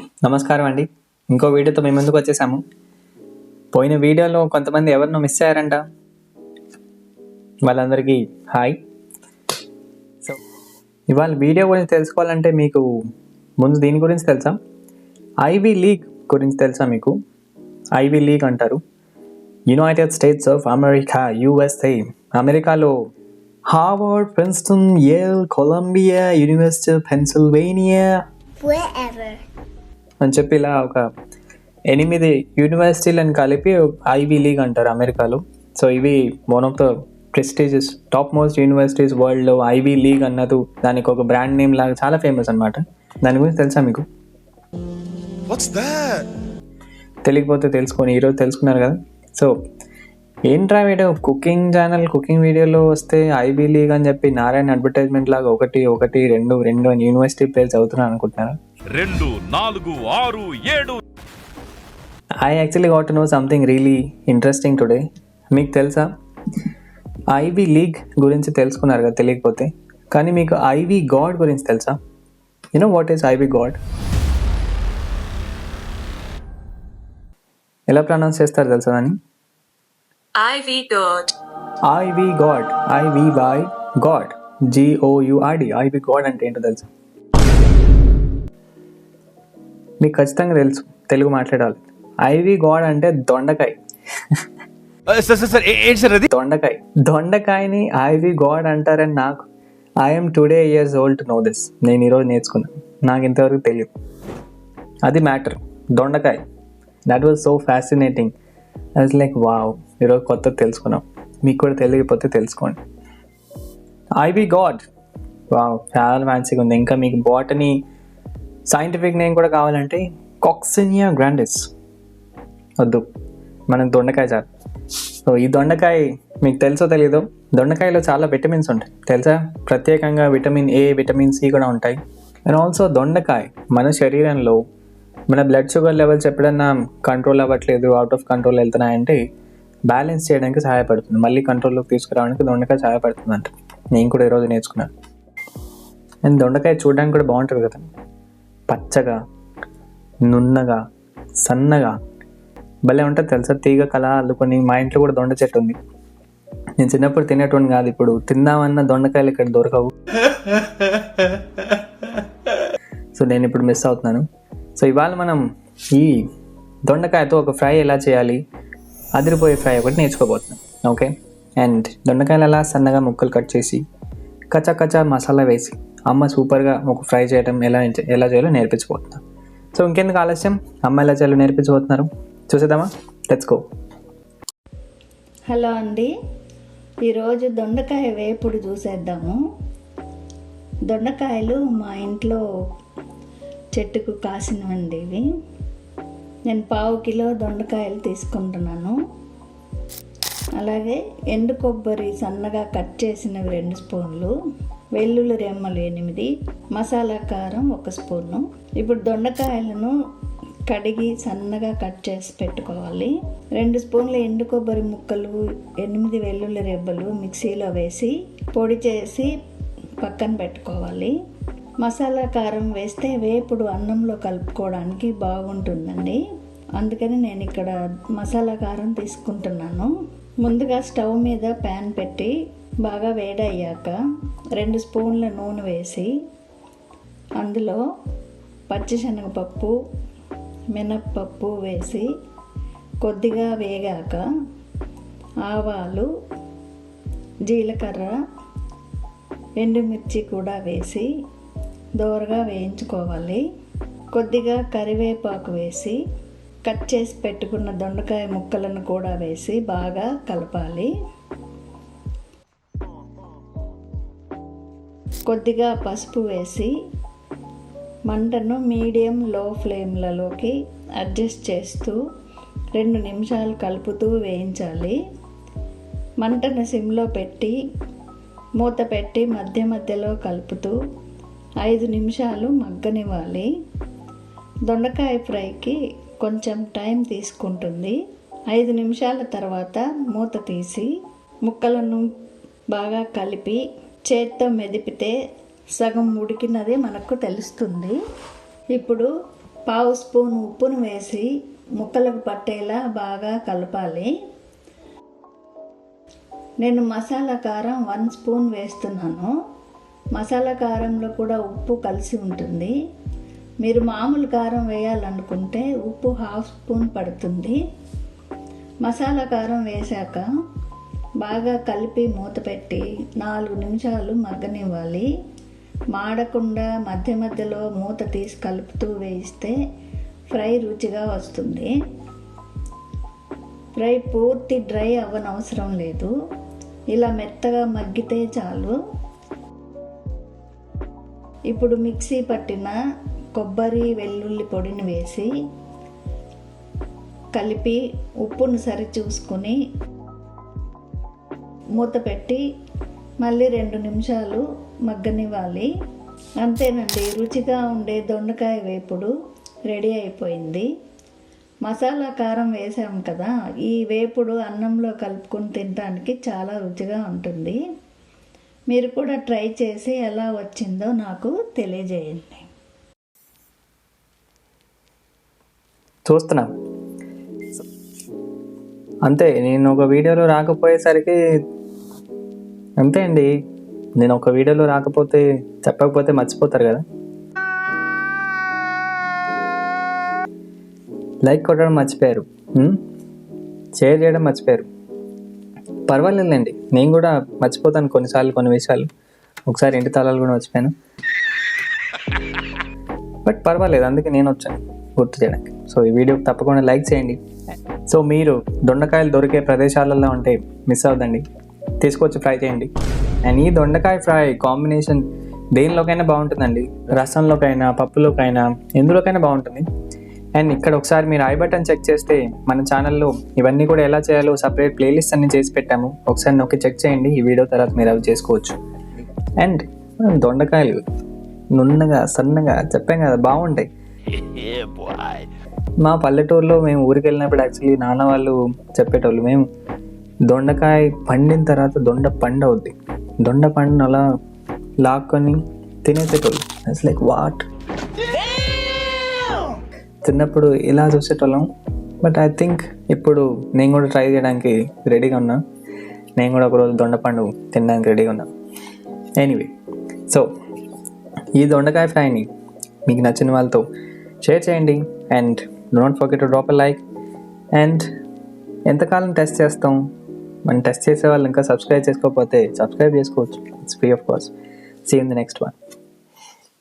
నమస్కారం అండి. ఇంకో వీడియోతో మేము ముందుకు వచ్చేసాము? పోయిన వీడియోలో కొంతమంది ఎవరినో మిస్ అయ్యారంట. వాళ్ళందరికీ హాయ్ సో ఇవాళ వీడియో గురించి తెలుసుకోవాలంటే మీకు ముందు దీని గురించి తెలుసా? ఐవీ లీగ్ గురించి తెలుసా మీకు? ఐవీ లీగ్ అంటారు. United States of America USA అమెరికాలో Harvard Princeton Yale Columbia university Pennsylvania wherever. అని చెప్పి ఇలా ఒక ఎనిమిది యూనివర్సిటీలను కలిపి ఐవీ లీగ్ అంటారు అమెరికాలో. సో ఇవి one of the prestigious top most universities వరల్డ్లో ఐవీ లీగ్ అన్నది దానికి ఒక బ్రాండ్ నేమ్ లాగా చాలా ఫేమస్ అన్నమాట. దాని గురించి తెలుసా మీకు? తెలియకపోతే తెలుసుకొని ఈరోజు తెలుసుకున్నారు కదా. సో ఏంట్రా వీడియో కుకింగ్ ఛానల్ కుకింగ్ వీడియోలో వస్తే ఐబీ లీగ్ అని చెప్పి నారాయణ అడ్వర్టైజ్మెంట్ లాగా ఒకటి ఒకటి రెండు రెండు అని యూనివర్సిటీ పేరు చదువుతున్నాను అనుకుంటున్నారా? రెండు నాలుగు ఆరు ఏడు. I actually got know something really interesting today మీకు తెలుసా? ఐవీ లీగ్ గురించి తెలుసుకున్నారు కదా తెలియకపోతే. కానీ మీకు ఐవీ గాడ్ గురించి తెలుసా? You know what is ivy gourd ఎలా ప్రొనౌన్స్ చేస్తారు తెలుసా దాన్ని Ivy God. Ivy gourd ivy by gourd G O U R D ivy gourd అంటే ఏంటో తెలుసు? మీకు ఖచ్చితంగా తెలుసు. తెలుగు మాట్లాడాలి. ఐవి గాడ్ అంటే దొండకాయ. దొండకాయ. దొండకాయని ఐవి గాడ్ అంటారని నాకు I'm today years old to know this నేను ఈరోజు నేర్చుకున్నాను నాకు ఇంతవరకు తెలియదు అది మ్యాటర్ దొండకాయ. దట్ వాజ్ సో ఫ్యాసినేటింగ్ అది లైక్ వావ్ ఈరోజు కొత్త తెలుసుకున్నాం. మీకు కూడా తెలియకపోతే తెలుసుకోండి. ఐ బి గాడ్ వావ్ చాలా ఫ్యాన్సీగా ఉంది. ఇంకా మీకు బాటనీ సైంటిఫిక్ నేమ్ కూడా కావాలంటే కాక్సినియా గ్రాండిస్ వద్దు. మనకు దొండకాయ చాలు. సో ఈ దొండకాయ మీకు తెలుసో తెలీదో దొండకాయలో చాలా విటమిన్స్ ఉంటాయి. తెలుసా? ప్రత్యేకంగా విటమిన్ ఏ విటమిన్ సి కూడా ఉంటాయి. అండ్ ఆల్సో దొండకాయ మన శరీరంలో మన బ్లడ్ షుగర్ లెవెల్స్ ఎప్పుడన్నా కంట్రోల్ అవ్వట్లేదు అవుట్ ఆఫ్ కంట్రోల్ వెళ్తున్నాయంటే బ్యాలెన్స్ చేయడానికి సహాయపడుతుంది. మళ్ళీ కంట్రోల్లోకి తీసుకురావడానికి దొండకాయ సహాయపడుతుంది అంట నేను కూడా ఈరోజు నేర్చుకున్నాను. అండ్ దొండకాయ చూడడానికి కూడా బాగుంటుంది కదా. పచ్చగా నున్నగా సన్నగా. భలే ఉంటుంది తెలుసా? తీగ కళ అల్లుకొని మా ఇంట్లో కూడా దొండ చెట్టు ఉంది. నేను చిన్నప్పుడు తినేటువంటి కాదు ఇప్పుడు. తిందామన్న దొండకాయలు ఇక్కడ దొరకవు. సో నేను ఇప్పుడు మిస్ అవుతున్నాను. సో ఇవాళ మనం ఈ దొండకాయతో ఒక ఫ్రై ఎలా చేయాలి? అదిరిపోయే ఫ్రై ఒకటి నేర్చుకోబోతున్నాం. ఓకే? అండ్ దొండకాయలు అలా సన్నగా ముక్కలు కట్ చేసి కచ్చా కచ్చా మసాలా వేసి అమ్మ సూపర్గా ఒక ఫ్రై చేయడం ఎలా ఎలా చేయాలో నేర్పించబోతున్నాం. సో ఇంకెందుకు ఆలస్యం? అమ్మ ఎలా చేయాలో నేర్పించబోతున్నారు. చూసేద్దామా? లెట్స్ గో హలో అండి. ఈరోజు దొండకాయ వేపుడు చూసేద్దాము. దొండకాయలు మా ఇంట్లో చెట్టుకు కాసినవండి ఇవి. నేను పావు కిలో దొండకాయలు తీసుకుంటున్నాను. అలాగే ఎండు కొబ్బరి సన్నగా కట్ చేసినవి రెండు స్పూన్లు వెల్లుల్లి రెమ్మలు ఎనిమిది మసాలా కారం ఒక స్పూను. ఇప్పుడు దొండకాయలను కడిగి సన్నగా కట్ చేసి పెట్టుకోవాలి. రెండు స్పూన్ల ఎండు కొబ్బరి ముక్కలు ఎనిమిది వెల్లుల్లి రెబ్బలు మిక్సీలో వేసి పొడి చేసి పక్కన పెట్టుకోవాలి. మసాలా కారం వేస్తే వేపుడు అన్నంలో కలుపుకోవడానికి బాగుంటుందండి. అందుకని నేను ఇక్కడ మసాలా కారం తీసుకుంటున్నాను. ముందుగా స్టవ్ మీద ప్యాన్ పెట్టి బాగా వేడయ్యాక రెండు స్పూన్ల నూనె వేసి అందులో పచ్చిశనగపప్పు మినప్పప్పు వేసి కొద్దిగా వేగాక ఆవాలు జీలకర్ర ఎండుమిర్చి కూడా వేసి దోరగా వేయించుకోవాలి. కొద్దిగా కరివేపాకు వేసి కట్ చేసి పెట్టుకున్న దొండకాయ ముక్కలను కూడా వేసి బాగా కలపాలి. కొద్దిగా పసుపు వేసి మంటను మీడియం లో ఫ్లేమ్లలోకి అడ్జస్ట్ చేస్తూ రెండు నిమిషాలు కలుపుతూ వేయించాలి. మంటను సిమ్లో పెట్టి మూత పెట్టి మధ్య మధ్యలో కలుపుతూ ఐదు నిమిషాలు మగ్గనివ్వాలి. దొండకాయ ఫ్రైకి కొంచెం టైం తీసుకుంటుంది. ఐదు నిమిషాల తర్వాత మూత తీసి ముక్కలను బాగా కలిపి చేత్తో మెదిపితే సగం ఉడికినది మనకు తెలుస్తుంది. ఇప్పుడు పావు స్పూన్ ఉప్పును వేసి ముక్కలకు పట్టేలా బాగా కలపాలి. నేను మసాలా కారం వన్ స్పూన్ వేస్తున్నాను. మసాలా కారంలో కూడా ఉప్పు కలిసి ఉంటుంది. మీరు మామూలు కారం వేయాలనుకుంటే ఉప్పు హాఫ్ స్పూన్ పడుతుంది. మసాలా కారం వేశాక బాగా కలిపి మూత పెట్టి నాలుగు నిమిషాలు మగ్గనివ్వాలి. మాడకుండా మధ్య మధ్యలో మూత తీసి కలుపుతూ వేయిస్తే ఫ్రై రుచిగా వస్తుంది. ఫ్రై పూర్తి డ్రై అవ్వనవసరం లేదు. ఇలా మెత్తగా మగ్గితే చాలు. ఇప్పుడు మిక్సీ పట్టిన కొబ్బరి వెల్లుల్లి పొడిని వేసి కలిపి ఉప్పును సరి చూసుకుని మూత పెట్టి మళ్ళీ రెండు నిమిషాలు మగ్గనివ్వాలి. అంతేనండి రుచిగా ఉండే దొండకాయ వేపుడు రెడీ అయిపోయింది. మసాలా కారం వేసాం కదా ఈ వేపుడు అన్నంలో కలుపుకొని తినడానికి చాలా రుచిగా ఉంటుంది. మీరు కూడా ట్రై చేసి ఎలా వచ్చిందో నాకు తెలియజేయండి. చూస్తున్నా. అంతే నేను ఒక వీడియోలో రాకపోయేసరికి అంతే అండి. నేను ఒక వీడియోలో రాకపోతే చెప్పకపోతే మర్చిపోతారు కదా. లైక్ కొట్టడం మర్చిపోయారు. షేర్ చేయడం మర్చిపోయారు. పర్వాలేదులేండి. నేను కూడా మర్చిపోతాను కొన్నిసార్లు కొన్ని విషయాలు. ఒకసారి ఇంటి తాళాలు కూడా మర్చిపోయాను. బట్ పర్వాలేదు అందుకే నేను వచ్చాను గుర్తు చేయడానికి. సో ఈ వీడియోకి తప్పకుండా లైక్ చేయండి. సో మీరు దొండకాయలు దొరికే ప్రదేశాలలో ఉంటే మిస్ అవ్వదండి తీసుకొచ్చి ఫ్రై చేయండి. అండ్ ఈ దొండకాయ ఫ్రై కాంబినేషన్ దేనిలోకైనా బాగుంటుందండి. రసంలోకైనా పప్పులోకైనా ఎందులోకైనా బాగుంటుంది. అండ్ ఇక్కడ ఒకసారి మీరు ఐ బటన్ చెక్ చేస్తే మన ఛానల్లో ఇవన్నీ కూడా ఎలా చేయాలో సపరేట్ ప్లేలిస్ట్ అన్ని చేసి పెట్టాము. ఒకసారి నొక్కి చెక్ చేయండి. ఈ వీడియో తర్వాత మీరు అవి చేసుకోవచ్చు. అండ్ దొండకాయలు నున్నగా సన్నగా చెప్పాం కదా బాగుంటాయి. మా పల్లెటూరులో మేము ఊరికి వెళ్ళినప్పుడు యాక్చువల్లీ నాన్న వాళ్ళు చెప్పేటోళ్ళు. మేము దొండకాయ పండిన తర్వాత దొండ పండు అవుద్ది. దొండ పండును అలా లాక్కొని తినేసేటోళ్ళు. ఇట్స్ లైక్ వాట్ చిన్నప్పుడు ఇలా చూసేటోళ్ళం. బట్ ఐ థింక్ ఇప్పుడు నేను కూడా ట్రై చేయడానికి రెడీగా ఉన్నా. నేను కూడా ఒకరోజు దొండపండు తినడానికి రెడీగా ఉన్నా. ఎనీవే సో ఈ దొండకాయ ఫ్రైని మీకు నచ్చిన వాళ్ళతో షేర్ చేయండి. And don't forget to drop a like and ఎంతకాలం టెస్ట్ చేస్తాం? మనం టెస్ట్ చేసే వాళ్ళు ఇంకా సబ్స్క్రైబ్ చేసుకోకపోతే సబ్స్క్రైబ్ చేసుకోవచ్చు. It's free of course see in the next one